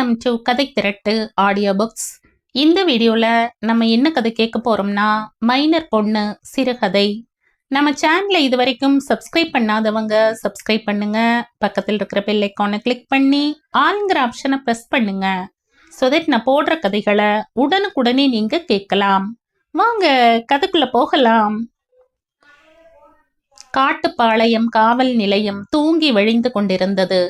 Welcome to கதை திரட்டு audio books இந்த வீடியோவில் நம்ம என்ன கதை கேட்க போகிறோம்னா மைனர் பொண்ணு சிறுகதை. நம்ம சேனலை இது வரைக்கும் சப்ஸ்கிரைப் பண்ணாதவங்க சப்ஸ்கிரைப் பண்ணுங்க. பக்கத்தில் இருக்கிற பெல் ஐக்கானை கிளிக் பண்ணி ஆளுங்கிற ஆப்ஷனை ப்ரெஸ் பண்ணுங்க. ஸோ தட் நான் போடுற கதைகளை உடனுக்குடனே நீங்கள் கேட்கலாம். வாங்க கதைக்குள்ள போகலாம். காட்டுப்பாளையம் காவல் நிலையம் தூங்கி வழிந்து கொண்டிருந்தது.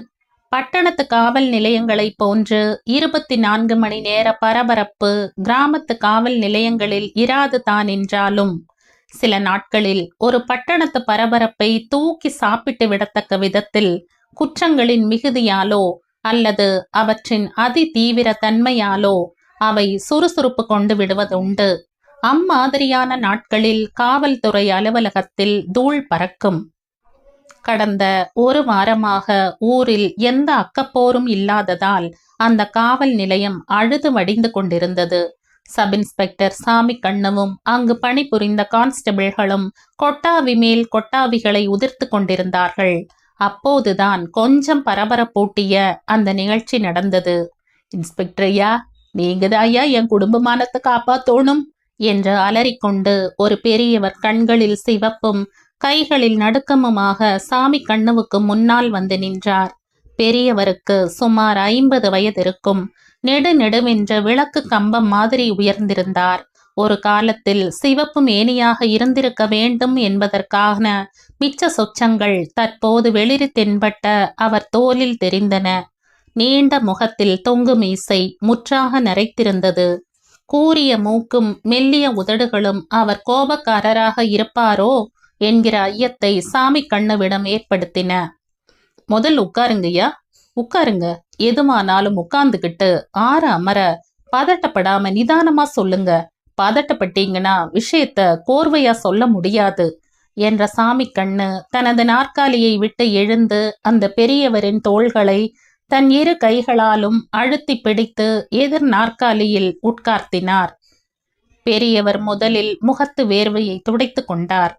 பட்டணத்து காவல் நிலையங்களைப் போன்று இருபத்தி நான்கு மணி நேர பரபரப்பு கிராமத்து காவல் நிலையங்களில் இராது தான் என்றாலும் சில நாட்களில் ஒரு பட்டணத்து பரபரப்பை தூக்கி சாப்பிட்டு விடத்தக்க விதத்தில் குற்றங்களின் மிகுதியாலோ அல்லது அவற்றின் அதி தீவிர தன்மையாலோ அவை சுறுசுறுப்பு கொண்டு விடுவதுண்டு. அம்மாதிரியான நாட்களில் காவல்துறை அலுவலகத்தில் தூள் பறக்கும். கடந்த ஒரு வாரமாக ஊரில் எந்த அக்கப்போரும் இல்லாததால் அந்த காவல் நிலையம் அழுது வடிந்து கொண்டிருந்தது. சப் இன்ஸ்பெக்டர் சாமி கண்ணவும் அங்கு பணிபுரிந்த கான்ஸ்டபிள்களும் கொட்டாவி மேல் கொட்டாவிகளை உதிர்த்து கொண்டிருந்தார்கள். அப்போதுதான் கொஞ்சம் பரபரப்பூட்டிய அந்த நிகழ்ச்சி நடந்தது. இன்ஸ்பெக்டர் ஐயா நீங்க ஐயா என் குடும்பமானத்தை காப்பாத்தோணும்? என்று அலறிக்கொண்டு ஒரு பெரியவர் கண்களில் சிவப்பும் கைகளில் நடுக்கமுமாக சாமி கண்ணுவுக்கு முன்னால் வந்து நின்றார். பெரியவருக்கு சுமார் ஐம்பது வயது இருக்கும் நெடு நெடுவென்ற விளக்கு கம்பம் மாதிரி உயர்ந்திருந்தார். ஒரு காலத்தில் சிவப்பு மேனியாக இருந்திருக்க வேண்டும் என்பதற்கான மிச்ச சொச்சங்கள் தற்போது வெளிரி தென்பட்ட அவர் தோலில் தெரிந்தன. நீண்ட முகத்தில் தொங்கு மீசை முற்றாக நரைத்திருந்தது கூரிய மூக்கும் மெல்லிய உதடுகளும் அவர் கோபக்காரராக இருப்பாரோ என்கிற ஐயத்தை சாமி கண்ணுவிடம் ஏற்படுத்தின. முதல் உட்காருங்கய்யா. உட்காருங்க. எதுமானாலும் உட்கார்ந்துகிட்டு ஆற அமர பதட்டப்படாம நிதானமா சொல்லுங்க. பதட்டப்பட்டீங்கன்னா விஷயத்த கோர்வையா சொல்ல முடியாது என்ற சாமி கண்ணு தனது நாற்காலியை விட்டு எழுந்து அந்த பெரியவரின் தோள்களை தன் இரு கைகளாலும் அழுத்தி பிடித்து எதிர் நாற்காலியில் உட்கார்த்தினார். பெரியவர் முதலில் முகத்து வேர்வையை துடைத்து கொண்டார்.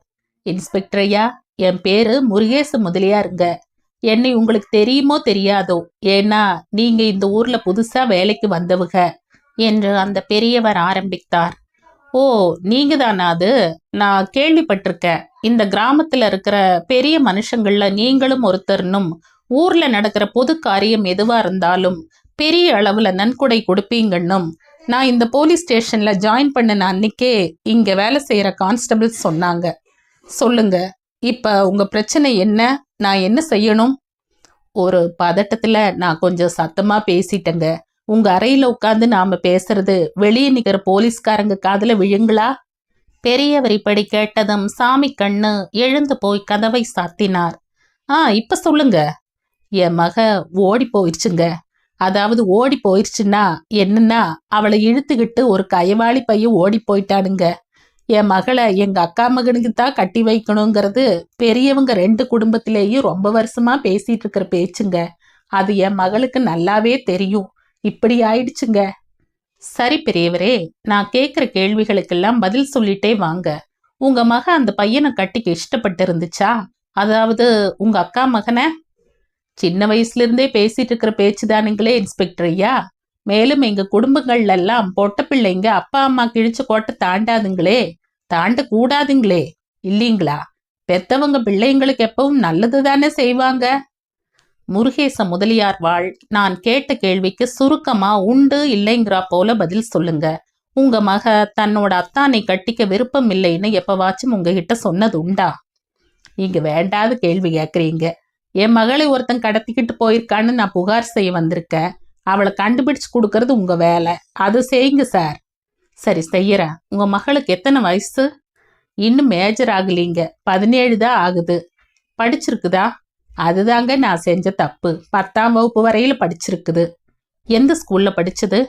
இன்ஸ்பெக்டர் ஐயா என் பேரு முருகேசு முதலியாருங்க என்னை உங்களுக்கு தெரியுமோ தெரியாதோ? ஏன்னா நீங்க இந்த ஊர்ல புதுசா வேலைக்கு வந்தவுக என்று அந்த பெரியவர் ஆரம்பித்தார். ஓ நீங்க தானா அது? நான் கேள்விப்பட்டிருக்கேன். இந்த கிராமத்துல இருக்கிற பெரிய மனுஷங்கள்ல நீங்களும் ஒருத்தர்னும் ஊர்ல நடக்கிற பொது காரியம் எதுவா இருந்தாலும் பெரிய அளவுல நன்கொடை கொடுப்பீங்கன்னும் நான் இந்த போலீஸ் ஸ்டேஷன்ல ஜாயின் பண்ணின அன்னைக்கே இங்க வேலை செய்யற கான்ஸ்டபிள்ஸ் சொன்னாங்க. சொல்லுங்க. இப்ப உங்க பிரச்சனை என்ன? நான் என்ன செய்யணும்? ஒரு பதட்டத்துல நான் கொஞ்சம் சத்தமா பேசிட்டேங்க. உங்க அறையில உட்காந்து நாம பேசுறது வெளியே நிக்கிற போலீஸ்காரங்க காதில் விழுங்களா? பெரியவர் இப்படி கேட்டதும் சாமி கண்ணு எழுந்து போய் கதவை சாத்தினார். ஆ இப்ப சொல்லுங்க. என் மக ஓடி போயிடுச்சுங்க அதாவது ஓடி போயிடுச்சுன்னா என்னன்னா அவளை இழுத்துக்கிட்டு ஒரு கயவாளி பையன் ஓடி போயிட்டானுங்க. என் மகளை எங்கள் அக்கா மகனுக்கு தான் கட்டி வைக்கணுங்கிறது பெரியவங்க ரெண்டு குடும்பத்திலேயும் ரொம்ப வருஷமாக பேசிகிட்டு இருக்கிற பேச்சுங்க. அது என் மகளுக்கு நல்லாவே தெரியும். இப்படி ஆயிடுச்சுங்க. சரி பெரியவரே நான் கேட்குற கேள்விகளுக்கெல்லாம் பதில் சொல்லிட்டே வாங்க. உங்கள் மக அந்த பையனை கட்டிக்க இஷ்டப்பட்டு இருந்துச்சா அதாவது உங்கள் அக்கா மகனை? சின்ன வயசுலேருந்தே பேசிகிட்டு இருக்கிற பேச்சு தானுங்களே இன்ஸ்பெக்டர் ஐயா. மேலும் எங்க குடும்பங்கள்ல எல்லாம் பொட்ட பிள்ளைங்க அப்பா அம்மா கிழிச்சு கோட்டை தாண்டாதுங்களே. தாண்ட கூடாதுங்களே இல்லீங்களா? பெத்தவங்க பிள்ளைங்களுக்கு எப்பவும் நல்லது தானே செய்வாங்க. முருகேச முதலியார் வாழ் நான் கேட்ட கேள்விக்கு சுருக்கமா உண்டு இல்லைங்கிறா போல பதில் சொல்லுங்க. உங்க மக தன்னோட அத்தானை கட்டிக்க விருப்பம் இல்லைன்னு எப்பவாச்சும் உங்ககிட்ட சொன்னது உண்டா? நீங்க வேண்டாத கேள்வி கேக்குறீங்க. என் மகளை ஒருத்தன் கடத்திக்கிட்டு போயிருக்கான்னு நான் புகார் செய்ய வந்திருக்கேன். அவளை கண்டுபிடிச்சு கொடுக்கறது உங்க வேலை. அது செய்யுங்க சார் சரி செய்யறேன். உங்க மகளுக்கு எத்தனை வயசு? இன்னும் மேஜர் ஆகலீங்க. பதினேழு தான் ஆகுது. படிச்சிருக்குதா? அதுதாங்க நான் செஞ்ச தப்பு. பத்தாம் வகுப்பு வரையில படிச்சிருக்குது. எந்த ஸ்கூல்ல படிச்சது?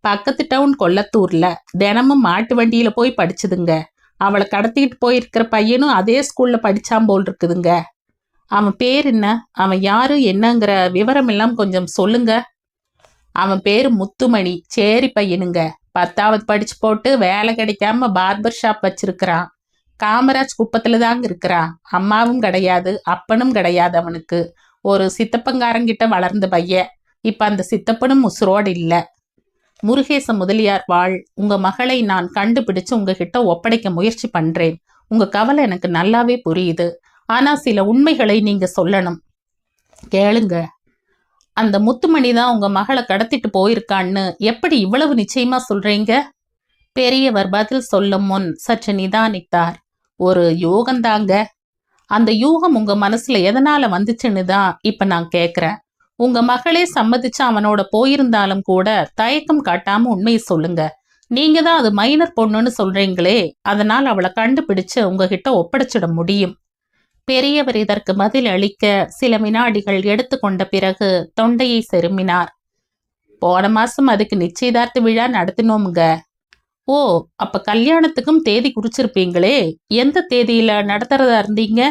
பக்கத்து டவுன் கொல்லத்தூர்ல. தினமும் மாட்டு வண்டியில போய் படிச்சதுங்க. அவளை கடத்திக்கிட்டு போயிருக்கிற பையனும் அதே ஸ்கூல்ல படித்தான் போல் இருக்குதுங்க. அவன் பேர் என்ன? அவன் யாரு? என்னங்கிற விவரம் எல்லாம் கொஞ்சம் சொல்லுங்க. அவன் பேரு முத்துமணி. சேரி பையனுங்க. பத்தாவது படிச்சு போட்டு வேலை கிடைக்காம பார்பர் ஷாப் வச்சிருக்கிறான். காமராஜ் குப்பத்துல தாங்க இருக்கிறான். அம்மாவும் கிடையாது அப்பனும் கிடையாது அவனுக்கு. ஒரு சித்தப்பங்காரங்கிட்ட வளர்ந்த பையன். இப்ப அந்த சித்தப்பனும் உசுரோடு இல்ல. முருகேச முதலியார் வாழ். உங்க மகளை நான் கண்டுபிடிச்சு உங்ககிட்ட ஒப்படைக்க முயற்சி பண்றேன். உங்க கவலை எனக்கு நல்லாவே புரியுது. ஆனா சில உண்மைகளை நீங்க சொல்லணும். கேளுங்க. அந்த முத்துமணி தான் உங்க மகளை கடத்திட்டு போயிருக்கான்னு எப்படி இவ்வளவு நிச்சயமா சொல்றீங்க? பெரியவர் பதில் சொல்லும் முன் சற்று நிதானித்தார். ஒரு யோகந்தாங்க அந்த யூகம் உங்க மனசுல எதனால வந்துச்சுன்னு தான் இப்ப நான் கேக்குறேன். உங்க மகளே சம்மதிச்சு அவனோட போயிருந்தாலும் கூட தயக்கம் காட்டாம உண்மையை சொல்லுங்க. நீங்க தான் அது மைனர் பொண்ணுன்னு சொல்றீங்களே அதனால் அவளை கண்டுபிடிச்சு உங்ககிட்ட ஒப்படைச்சிட முடியும். பெரியவர் இதற்கு பதில் அளிக்க சில வினாடிகள் எடுத்துக்கொண்ட பிறகு தொண்டையை செருமினார். போன மாசம் அதுக்கு நிச்சயதார்த்த விழா நடத்தினோமுங்க. ஓ அப்ப கல்யாணத்துக்கும் தேதி குறிச்சிருப்பீங்களே எந்த தேதியில நடத்துறதா இருந்தீங்க?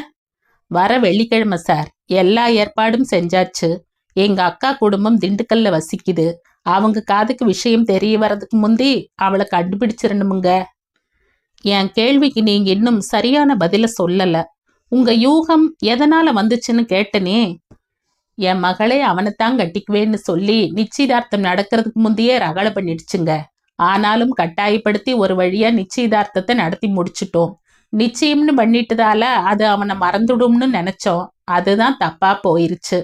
வர வெள்ளிக்கிழமை சார். எல்லா ஏற்பாடும் செஞ்சாச்சு. எங்க அக்கா குடும்பம் திண்டுக்கல்ல வசிக்குது. அவங்க காதுக்கு விஷயம் தெரிய வர்றதுக்கு முந்தி அவளை கண்டுபிடிச்சிடணுமுங்க என் கேள்விக்கு நீங்க இன்னும் சரியான பதில சொல்லல. உங்க யூகம் எதனால வந்துச்சுன்னு கேட்டனே. என் மகளே அவனைத்தான் கட்டிக்குவேன்னு சொல்லி நிச்சயதார்த்தம் நடக்கிறதுக்கு முந்தையே ரகலை பண்ணிடுச்சுங்க. ஆனாலும் கட்டாயப்படுத்தி ஒரு வழியா நிச்சயதார்த்தத்தை நடத்தி முடிச்சிட்டோம். நிச்சயம்னு பண்ணிட்டதால அது அவனை மறந்துடும்னு நினைச்சோம். அதுதான் தப்பா போயிருச்சு.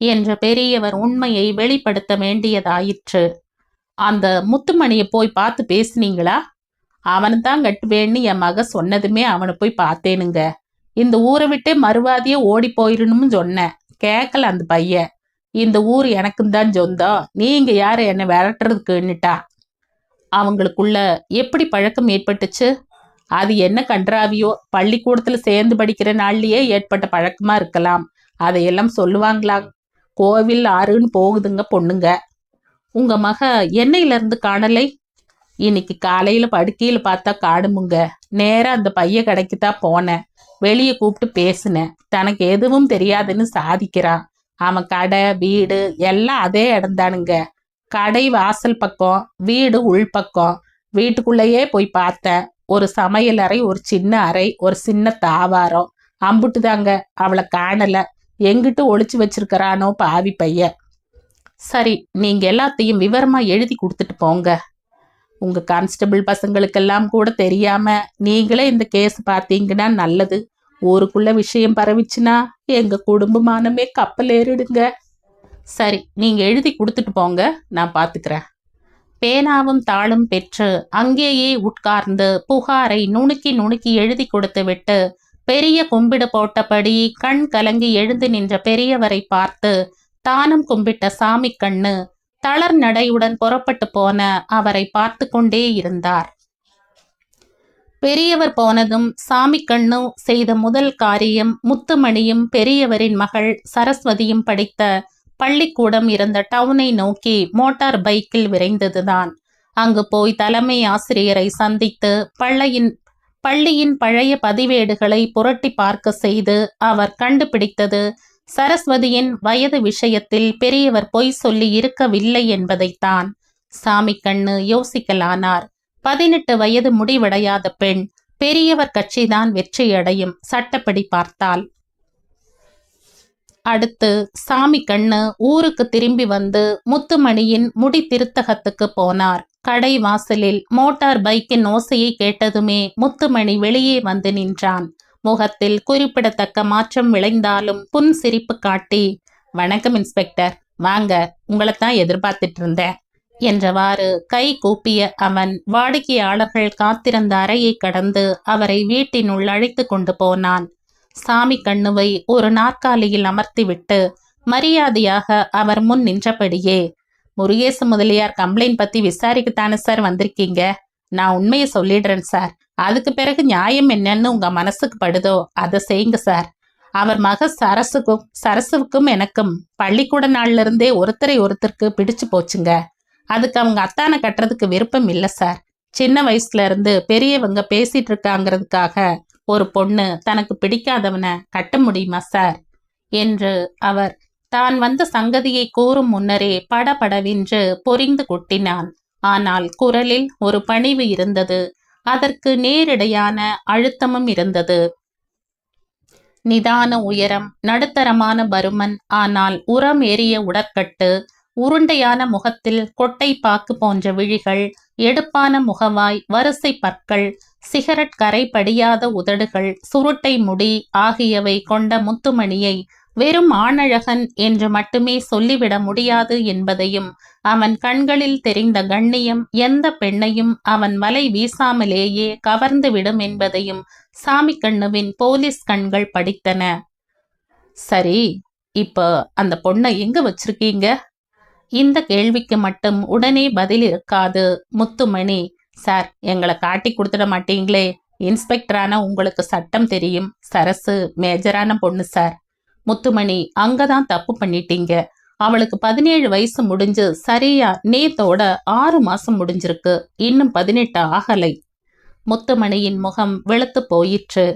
என்ற பெரியவர் உண்மையை வெளிப்படுத்த வேண்டியதாயிற்று. அந்த முத்துமணியை போய் பார்த்து பேசுனீங்களா? அவனை தான் கட்டுவேன்னு என் மக சொன்னதுமே அவனை போய் பார்த்தேனுங்க. இந்த ஊரை விட்டே மறுவாதியே ஓடி போயிடணும்னு சொன்னேன் கேட்கல அந்த பையன். இந்த ஊர் எனக்கும் தான் சொந்தம். நீங்க யாரு என்னை விரட்டுறதுக்குன்னுட்டா அவங்களுக்குள்ள எப்படி பழக்கம் ஏற்பட்டுச்சு? அது என்ன கன்றாவியோ? பள்ளிக்கூடத்துல சேர்ந்து படிக்கிற நாள்லயே ஏற்பட்ட பழக்கமா இருக்கலாம். அதையெல்லாம் சொல்லுவாங்களா? கோவில் ஆறுன்னு போகுதுங்க பொண்ணுங்க. உங்க மக என்னையில இருந்து காணலை? இன்னைக்கு காலையில படுக்கையில பார்த்தா காணுமுங்க. நேரா அந்த பைய கடைக்கு தான் போனேன். வெளியே கூப்பிட்டு பேசினேன் தனக்கு எதுவும் தெரியாதுன்னு சாதிக்கிறான் அவன் கடை வீடு எல்லாம் அதே இடம்தானுங்க. கடை வாசல் பக்கம் வீடு உள்பக்கம் வீட்டுக்குள்ளேயே போய் பார்த்தேன். ஒரு சமையல் அறை ஒரு சின்ன அறை ஒரு சின்ன தாவாரம். அம்புட்டு தாங்க அவளை காணல. எங்கிட்டு ஒழிச்சு வச்சிருக்கிறானோ பாவி பையன். சரி நீங்க எல்லாத்தையும் விவரமா எழுதி கொடுத்துட்டு போங்க. உங்கள் கான்ஸ்டபிள் பசங்களுக்கெல்லாம் கூட தெரியாமல் நீங்களே இந்த கேஸ் பார்த்தீங்கன்னா நல்லது. ஊருக்குள்ள விஷயம் பரவிச்சுன்னா எங்கள் குடும்பமானமே கப்பல் ஏறிடுங்க. சரி நீங்கள் எழுதி கொடுத்துட்டு போங்க நான் பார்த்துக்கிறேன் பேனாவும் தாளும் பெற்று அங்கேயே உட்கார்ந்து புகாரை நுணுக்கி நுணுக்கி எழுதி கொடுத்து விட்டு பெரிய கும்பிடு போட்டபடி கண் கலங்கி எழுந்து நின்ற பெரியவரை பார்த்து தானும் கும்பிட்ட சாமி கண்ணு தளர் நடையுடன் புறப்பட்டு போன அவரை பார்த்து கொண்டே இருந்தார். பெரியவர் போனதும் சாமி கண்ணு செய்த முதல் காரியம் முத்துமணியும் பெரியவரின் மகள் சரஸ்வதியும் படித்த பள்ளிக்கூடம் இருந்த டவுனை நோக்கி மோட்டார் பைக்கில் விரைந்ததுதான். அங்கு போய் தலைமை ஆசிரியரை சந்தித்து பள்ளையின் பள்ளியின் பழைய பதிவேடுகளை புரட்டி பார்க்க செய்து அவர் கண்டுபிடித்தது சரஸ்வதியின் வயது விஷயத்தில் பெரியவர் பொய் சொல்லி இருக்கவில்லை என்பதைத்தான் சாமி கண்ணு யோசிக்கலானார். பதினெட்டு வயது முடிவடையாத பெண் பெரியவர் கட்சிதான் வெற்றியடையும் சட்டப்படி பார்த்தால் அடுத்து சாமி கண்ணு ஊருக்கு திரும்பி வந்து முத்துமணியின் முடி திருத்தகத்துக்கு போனார். கடை வாசலில் மோட்டார் பைக்கின் ஓசையை கேட்டதுமே முத்துமணி வெளியே வந்து நின்றான். முகத்தில் குறிப்பிடத்தக்க மாற்றம் விளைந்தாலும் புன் சிரிப்பு காட்டி வணக்கம் இன்ஸ்பெக்டர். வாங்க உங்களைத்தான் எதிர்பார்த்துட்டு இருந்தேன். என்றவாறு கை கூப்பிய அவன் வாடிக்கையாளர்கள் காத்திருந்த அறையை கடந்து அவரை வீட்டினுள் அழைத்து கொண்டு போனான். சாமி கண்ணுவை ஒரு நாற்காலியில் அமர்த்திவிட்டு மரியாதையாக அவர் முன் நின்றபடியே முருகேசு முதலியார் கம்ப்ளைண்ட் பத்தி விசாரிக்கத்தானே சார் வந்திருக்கீங்க? நான் உண்மையை சொல்லிடுறேன் சார். அதுக்கு பிறகு நியாயம் என்னன்னு உங்க மனசுக்கு படுதோ? அதை செய்யுங்க சார் அவர் மக சரசுக்கும் சரசுவுக்கும் எனக்கும் பள்ளிக்கூட நாள்ல இருந்தே ஒருத்தரை ஒருத்தருக்கு பிடிச்சு போச்சுங்க. அதுக்கு அவங்க அத்தானை கட்டுறதுக்கு விருப்பம் இல்லை சார் சின்ன வயசுல இருந்து பெரியவங்க பேசிட்டு இருக்காங்கிறதுக்காக ஒரு பொண்ணு தனக்கு பிடிக்காதவனை கட்ட முடியுமா சார் என்று அவர் தான் வந்த சங்கதியை கூறும் முன்னரே படபடவென்று பொறிந்து கொட்டினான். ஆனால் குரலில் ஒரு பணிவு இருந்தது. அதற்கு நேரிடையான அழுத்தமும் இருந்தது. நிதான உயரம் நடுத்தரமான பருமன் ஆனால் உரம் ஏறிய உடற்கட்டு உருண்டையான முகத்தில் கொட்டை பாக்கு போன்ற விழிகள் எடுப்பான முகவாய் வரிசை பற்கள் சிகரெட் கரை படியாத உதடுகள் சுருட்டை முடி ஆகியவை கொண்ட முத்துமணியை வெறும் ஆணழகன் என்று மட்டுமே சொல்லிவிட முடியாது என்பதையும் அவன் கண்களில் தெரிந்த கண்ணியம் எந்த பெண்ணையும் அவன் வலை வீசாமலேயே கவர்ந்துவிடும் என்பதையும் சாமி கண்ணுவின் போலீஸ் கண்கள் படித்தன. சரி இப்போ அந்த பொண்ணை எங்க வச்சிருக்கீங்க? இந்த கேள்விக்கு மட்டும் உடனே பதில் இருக்காது முத்துமணி. சார் எங்களை காட்டி கொடுத்துட மாட்டீங்களே. இன்ஸ்பெக்டரான உங்களுக்கு சட்டம் தெரியும். சரசு மேஜரான பொண்ணு சார். முத்துமணி அங்கதான் தப்பு பண்ணிட்டீங்க. அவளுக்கு பதினேழு வயசு முடிஞ்சு சரியா நேத்தோட ஆறு மாசம் முடிஞ்சிருக்கு. இன்னும் பதினெட்டு ஆகலை. முத்துமணியின் முகம் வெளுத்து போயிற்று.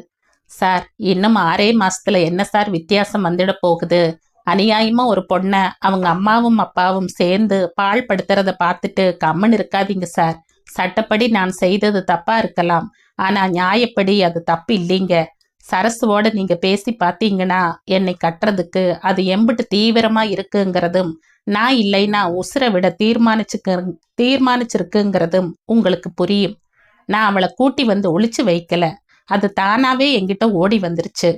சார் இன்னும் ஆறே மாசத்துல என்ன சார் வித்தியாசம் வந்துட போகுது? அநியாயமா ஒரு பொண்ணை அவங்க அம்மாவும் அப்பாவும் சேர்ந்து பால் படுத்துறத பார்த்துட்டு கம்மன் இருக்காதீங்க சார். சட்டப்படி நான் செய்தது தப்பா இருக்கலாம். ஆனா நியாயப்படி அது தப்பு இல்லைங்க. சரசுவோட நீங்க பேசி பார்த்தீங்கன்னா என்னை கட்டுறதுக்கு அது எம்பிட்டு தீவிரமா இருக்குங்கிறதும் நான் இல்லைன்னா உசுரை விட தீர்மானிச்சுக்க தீர்மானிச்சிருக்குங்கிறதும் உங்களுக்கு புரியும். நான் அவளை கூட்டி வந்து ஒழிச்சு வைக்கல. அது தானாவே எங்கிட்ட ஓடி வந்துருச்சு.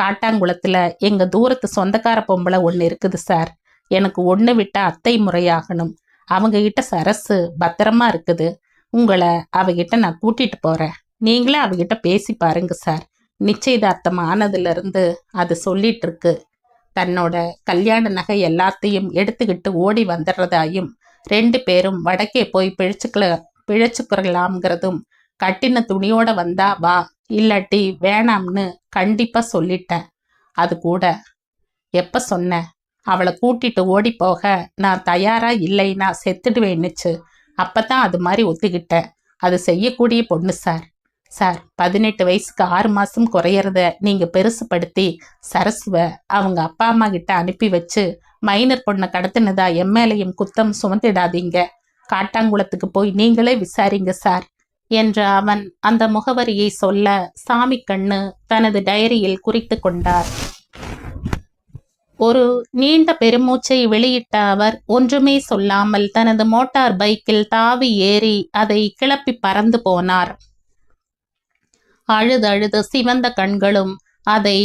காட்டாங்குளத்துல எங்க தூரத்து சொந்தக்கார பொம்பளை ஒன்று இருக்குது சார். எனக்கு ஒன்று விட்ட அத்தை முறையாகணும். அவங்க கிட்ட சரசு பத்திரமா இருக்குது. உங்களை அவகிட்ட நான் கூட்டிட்டு போறேன். நீங்களே அவகிட்ட பேசி பாருங்க சார். நிச்சயதார்த்தம் ஆனதுலேருந்து அது சொல்லிட்டு இருக்கு தன்னோட கல்யாண நகை எல்லாத்தையும் எடுத்துக்கிட்டு ஓடி வந்துடுறதாயும் ரெண்டு பேரும் வடக்கே போய் பிழைச்சுக்கல பிழைச்சுக்கிறலாம்ங்கிறதும் கட்டின துணியோட வந்தா வா இல்லாட்டி வேணாம்னு கண்டிப்பாக சொல்லிட்டேன். அது கூட எப்போ சொன்னேன் அவளை கூட்டிட்டு ஓடி போக நான் தயாரா இல்லைன்னா செத்துடுவேன்னுச்சு. அப்பதான் அது மாதிரி ஒத்துக்கிட்டேன். அது செய்யக்கூடிய பொண்ணு சார். சார் பதினெட்டு வயசுக்கு ஆறு மாசம் குறையிறத நீங்க பெருசுப்படுத்தி சரஸ்வ அவங்க அப்பா அம்மா கிட்ட அனுப்பி வச்சு மைனர் பொண்ணை கடத்தினதா எம்எல்ஏயும் குத்தம் சுமத்திடாதீங்க. காட்டாங்குளத்துக்கு போய் நீங்களே விசாரிங்க சார் என்ற அவன் அந்த முகவரியை சொல்ல சாமி கண்ணு தனது டைரியில் குறித்து கொண்டார். ஒரு நீண்ட பெருமூச்சை வெளியிட்ட அவர் ஒன்றுமே சொல்லாமல் தனது மோட்டார் பைக்கில் தாவி ஏறி அதை கிளப்பி பறந்து போனார். அழுதழுது சிவந்த கண்களும் அதை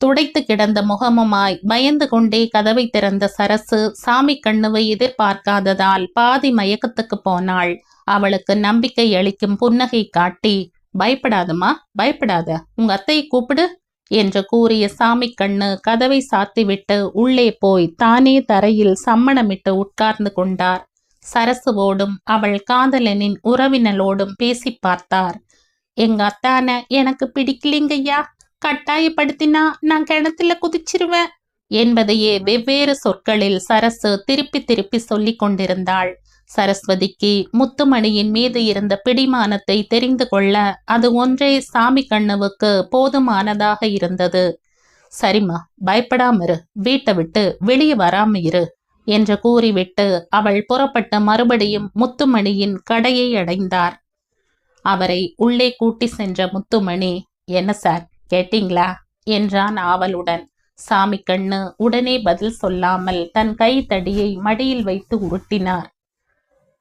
துடைத்து கிடந்த முகமுமாய் பயந்து கொண்டே கதவை திறந்த சரசு சாமி கண்ணுவை எதிர்பார்க்காததால் பாதி மயக்கத்துக்கு போனாள். அவளுக்கு நம்பிக்கை அளிக்கும் புன்னகை காட்டி பயப்படாதம்மா பயப்படாத. உங்க அத்தையை கூப்பிடு என்று கூறிய சாமி கண்ணு கதவை சாத்திவிட்டு உள்ளே போய் தானே தரையில் சம்மணமிட்டு உட்கார்ந்து கொண்டார். சரசுவோடும் அவள் காதலனின் உறவினலோடும் பேசி பார்த்தார். எங்க அத்தான எனக்கு பிடிக்கலிங்கய்யா. கட்டாயப்படுத்தினா நான் கிணத்துல குதிச்சிருவேன் என்பதையே வெவ்வேறு சொற்களில் சரசு திருப்பி திருப்பி சொல்லிக் கொண்டிருந்தாள். சரஸ்வதிக்கு முத்துமணியின் மீது இருந்த பிடிமானத்தை தெரிந்து கொள்ள அது ஒன்றே சாமி கண்ணுவுக்கு போதுமானதாக இருந்தது. சரிம்மா பயப்படாம இரு. வீட்டை விட்டு வெளியே வராம இரு என்று கூறிவிட்டு அவள் புறப்பட்ட மறுபடியும் முத்துமணியின் கடையை அடைந்தார். அவரை உள்ளே கூட்டி சென்ற முத்துமணி என்ன சார் கேட்டீங்களா? என்றான் ஆவலுடன். சாமி கண்ணு உடனே பதில் சொல்லாமல் தன் கை தடியை மடியில் வைத்து உருட்டினார்.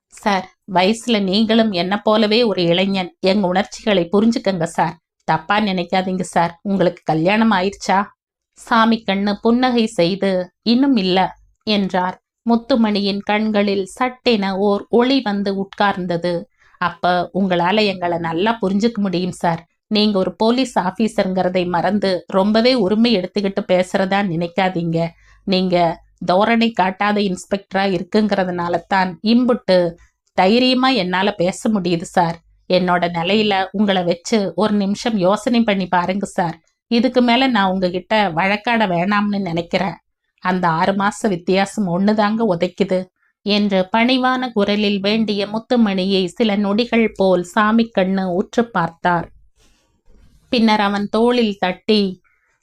சார் வயசுல நீங்களும் என்ன போலவே ஒரு இளைஞன். எங்க உணர்ச்சிகளை புரிஞ்சுக்கங்க சார். தப்பா நினைக்காதீங்க சார். உங்களுக்கு கல்யாணம் ஆயிடுச்சா? சாமி கண்ணு புன்னகை செய்து இன்னும் இல்ல என்றார். முத்துமணியின் கண்களில் சட்டென ஓர் ஒளி வந்து உட்கார்ந்தது. அப்ப உங்களால எங்களை நல்லா புரிஞ்சுக்க முடியும் சார். நீங்க ஒரு போலீஸ் ஆபீசருங்கிறதை மறந்து ரொம்பவே உரிமை எடுத்துக்கிட்டு பேசுறதா நினைக்காதீங்க. நீங்க தோரணை காட்டாத இன்ஸ்பெக்டரா இருக்குங்கிறதுனால தான் இம்புட்டு தைரியமா என்னால பேச முடியுது சார். என்னோட நிலையில உங்களை வச்சு ஒரு நிமிஷம் யோசனை பண்ணி பாருங்க சார். இதுக்கு மேல நான் உங்ககிட்ட வழக்காட வேணாம்னு நினைக்கிறேன். அந்த ஆறு மாச வித்தியாசம் ஒண்ணுதாங்க உதைக்குது. என்று பணிவான குரலில் வேண்டிய முத்துமணியை சில நொடிகள் போல் சாமி கண்ணு உற்று பார்த்தார். பின்னர் அவன் தோளில் தட்டி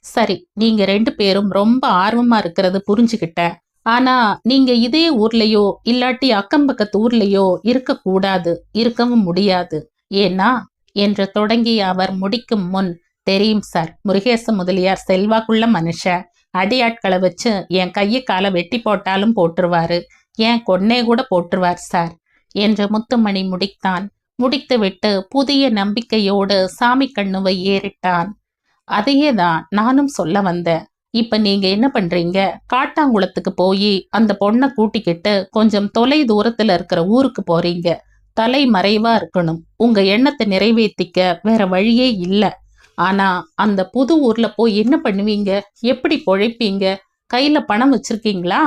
சரி நீங்க ரெண்டு பேரும் ரொம்ப ஆர்வமா இருக்கிறது புரிஞ்சுக்கிட்டேன் ஆனா நீங்க இதே ஊர்லயோ இல்லாட்டி அக்கம் பக்கத்து ஊர்லயோ இருக்கக்கூடாது இருக்கவும் முடியாது. ஏன்னா? என்று தொடங்கி அவர் முடிக்கும் முன் தெரியும் சார் முருகேச முதலியார் செல்வாக்குள்ள மனுஷன். அடியாட்களை வச்சு என் கையை காலை வெட்டி போட்டாலும் போட்டுருவாரு. ஏன் கொன்னே கூட போட்டுருவார் சார்? என்று முத்துமணி முடித்தான். முடித்துவிட்டு புதிய நம்பிக்கையோடு சாமி கண்ணுவை ஏறிட்டான். அதையே தான் நானும் சொல்ல வந்தேன். இப்ப நீங்க என்ன பண்றீங்க? காட்டாங்குளத்துக்கு போய் அந்த பொண்ணை கூட்டிக்கிட்டு கொஞ்சம் தொலை தூரத்துல இருக்கிற ஊருக்கு போறீங்க. தலை மறைவா இருக்கணும். உங்க எண்ணத்தை நிறைவேற்றிக்க வேற வழியே இல்லை. ஆனா அந்த புது ஊர்ல போய் என்ன பண்ணுவீங்க? எப்படி பொழைப்பீங்க? கையில பணம் வச்சிருக்கீங்களா?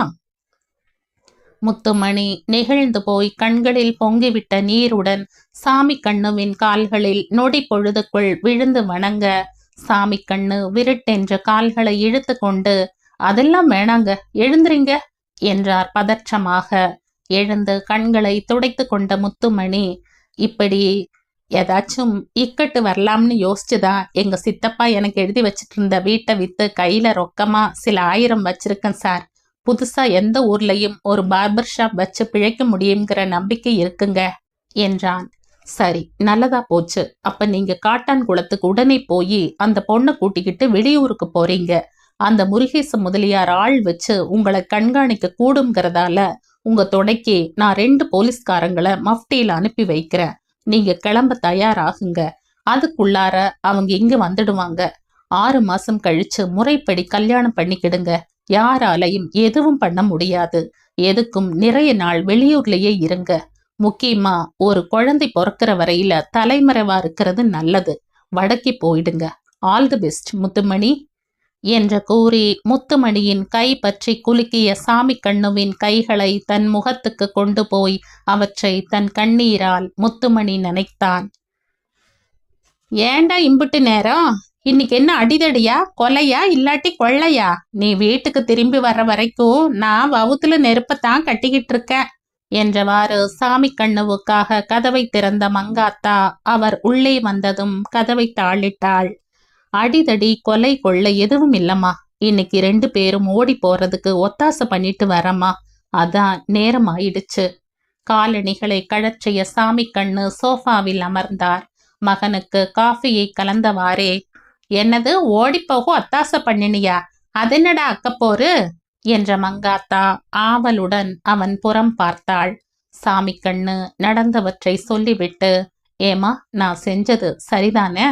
முத்துமணி நெகிழ்ந்து போய் கண்களில் பொங்கிவிட்ட நீருடன் சாமி கண்ணுவின் கால்களில் நொடி பொழுதுக்குள் விழுந்து வணங்க. சாமி கண்ணு விருட்டென்ற கால்களை இழுத்து கொண்டு அதெல்லாம் வேணாங்க எழுந்துறீங்க என்றார் பதற்றமாக. எழுந்து கண்களை துடைத்து கொண்ட முத்துமணி இப்படி ஏதாச்சும் இக்கட்டு வரலாம்னு யோசிச்சுதான் எங்க சித்தப்பா எனக்கு எழுதி வச்சிட்டு இருந்த வீட்டை வித்து கையில ரொக்கமா சில ஆயிரம் வச்சிருக்கேன் சார். புதுசா எந்த ஊர்லயும் ஒரு பார்பர் ஷாப் வச்சு பிழைக்க முடியுங்கிற நம்பிக்கை இருக்குங்க என்றான். சரி நல்லதா போச்சு. அப்ப நீங்க காட்டான் குளத்துக்கு உடனே போய் அந்த பொண்ணை கூட்டிக்கிட்டு வெளியூருக்கு போறீங்க. அந்த முருகேச முதலியார் ஆள் வச்சு உங்களை கண்காணிக்க கூடுங்கிறதால உங்க தொடைக்கு நான் ரெண்டு போலீஸ்காரங்களை மஃப்டியில் அனுப்பி வைக்கிறேன். நீங்க கிளம்ப தயாராகுங்க. அதுக்குள்ளார அவங்க இங்க வந்துடுவாங்க. ஆறு மாசம் கழிச்சு முறைப்படி கல்யாணம் பண்ணிக்கிடுங்க. யாராலையும் எதுவும் பண்ண முடியாது. எதுக்கும் நிறைய நாள் வெளியூர்லயே இருங்க. முக்கியமா ஒரு குழந்தை பிறக்கிற வரையில தலைமறைவா இருக்கிறது நல்லது. வடக்கி போயிடுங்க. All the best Muthumani. என்று கூறி முத்துமணியின் கை பற்றி குலுக்கிய சாமி கண்ணுவின் கைகளை தன் முகத்துக்கு கொண்டு போய் அவற்றை தன் கண்ணீரால் முத்துமணி நினைத்தான். ஏண்டா இம்புட்டு நேரம்? இன்னைக்கு என்ன அடிதடியா? கொலையா? இல்லாட்டி கொள்ளையா? நீ வீட்டுக்கு திரும்பி வர்ற வரைக்கும் நான் வவுத்துல நெருப்பத்தான் கட்டிக்கிட்டு இருக்கேன் என்றவாறு சாமி கண்ணுவுக்காக கதவை திறந்த மங்காத்தா அவர் உள்ளே வந்ததும் கதவை தாளிட்டாள். அடிதடி கொலை கொள்ளை எதுவும் இல்லம்மா. இன்னைக்கு ரெண்டு பேரும் ஓடி போறதுக்கு ஒத்தாசை பண்ணிட்டு வரம்மா அதான் நேரம் ஆயிடுச்சு காலணிகளை கழற்றிய சாமி கண்ணு சோஃபாவில் அமர்ந்தார். மகனுக்கு காஃபியை கலந்தவாறே என்னது? ஓடிப்போகும் அத்தாச பண்ணினியா? அதென்னடா அக்கப்போரு? என்ற மங்காத்தா ஆவலுடன் அவன் புறம் பார்த்தாள். சாமி கண்ணு நடந்தவற்றை சொல்லிவிட்டு ஏமா நான் செஞ்சது சரிதானே?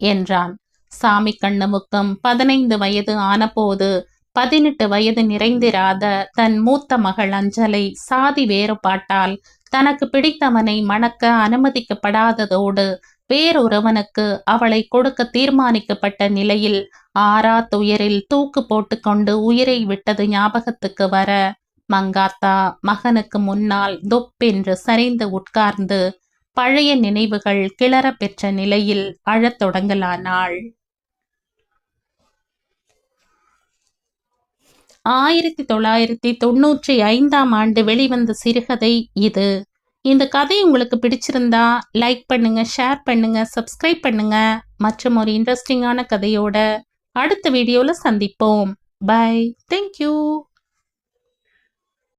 என்றான். சாமி கண்ணுமுக்கும் பதினைந்து வயது ஆனபோது பதினெட்டு வயது நிறைந்திராத தன் மூத்த மகள் அஞ்சலை சாதி வேறுபாட்டால் தனக்கு பிடித்தவனை மணக்க அனுமதிக்கப்படாததோடு வேறொருவனுக்கு அவளை கொடுக்க தீர்மானிக்கப்பட்ட நிலையில் ஆறா துயரில் தூக்கு போட்டுக்கொண்டு உயிரை விட்டது ஞாபகத்துக்கு வர மங்காத்தா மகனுக்கு முன்னால் தொப்பென்று சரிந்து உட்கார்ந்து பழைய நினைவுகள் கிளற பெற்ற நிலையில் அழத் தொடங்கலானாள். ஆயிரத்தி தொள்ளாயிரத்தி தொண்ணூற்றி ஐந்தாம் ஆண்டு வெளிவந்த சிறுகதை இது. இந்த கதை உங்களுக்கு பிடிச்சிருந்தா லைக் பண்ணுங்க ஷேர் பண்ணுங்க சப்ஸ்கிரைப் பண்ணுங்க. மற்றும் ஒரு இன்ட்ரெஸ்டிங்கான கதையோட அடுத்த வீடியோவில் சந்திப்போம். By thank you